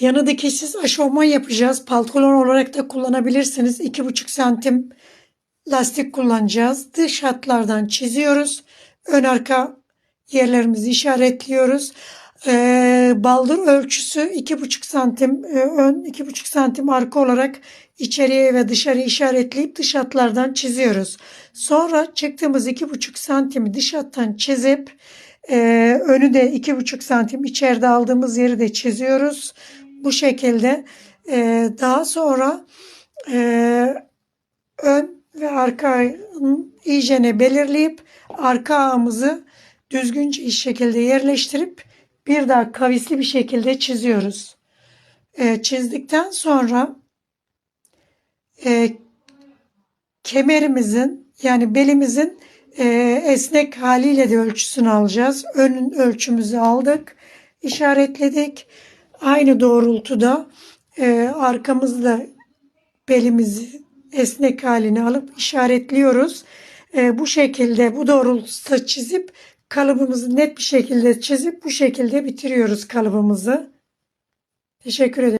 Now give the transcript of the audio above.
Yanı dikişsiz aşofman yapacağız. Pantolon olarak da kullanabilirsiniz. 2,5 santim lastik kullanacağız. Dış hatlardan çiziyoruz. Ön arka yerlerimizi işaretliyoruz. Ee, baldır ölçüsü 2,5 santim e, ön 2,5 santim arka olarak içeriye ve dışarı işaretleyip dış hatlardan çiziyoruz. Sonra çıktığımız 2,5 santimi dış hattan çizip e, önü de 2,5 santim içeride aldığımız yeri de çiziyoruz. Bu şekilde e, daha sonra e, ön ve arka iyicene belirleyip arka ağımızı düzgünce iş şekilde yerleştirip bir daha kavisli bir şekilde çiziyoruz. E, çizdikten sonra e, kemerimizin yani belimizin e, esnek haliyle de ölçüsünü alacağız. Ön ölçümüzü aldık, işaretledik. Aynı doğrultuda e, arkamızda belimizi esnek halini alıp işaretliyoruz. E, bu şekilde bu doğrultuda çizip kalıbımızı net bir şekilde çizip bu şekilde bitiriyoruz kalıbımızı. Teşekkür ederim.